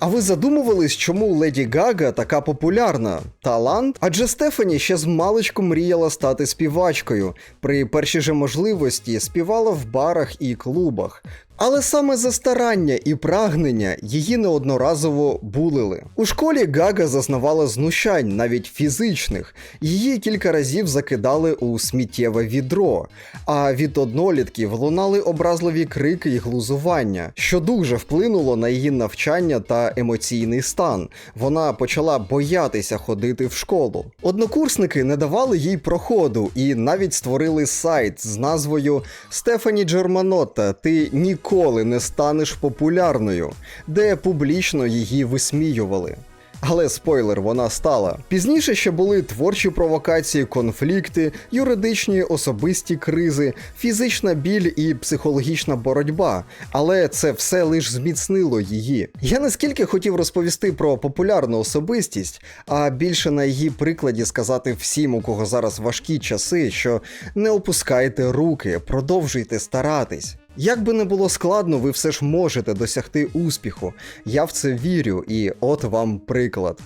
А ви задумувались, чому Леді Гага така популярна? Талант? Адже Стефані ще з маличку мріяла стати співачкою. При першій же можливості співала в барах і клубах. Але саме за старання і прагнення її неодноразово булили. У школі Гага зазнавала знущань, навіть фізичних. Її кілька разів закидали у сміттєве відро, а від однолітків лунали образливі крики й глузування, що дуже вплинуло на її навчання та емоційний стан. Вона почала боятися ходити в школу. Однокурсники не давали їй проходу і навіть створили сайт з назвою Стефані Джерманотта, ти ніколи не станеш популярною, де публічно її висміювали. Але спойлер, вона стала. Пізніше ще були творчі провокації, конфлікти, юридичні особисті кризи, фізична біль і психологічна боротьба. Але це все лише зміцнило її. Я наскільки хотів розповісти про популярну особистість, а більше на її прикладі сказати всім, у кого зараз важкі часи, що не опускайте руки, продовжуйте старатись. Як би не було складно, ви все ж можете досягти успіху. Я в це вірю, і от вам приклад.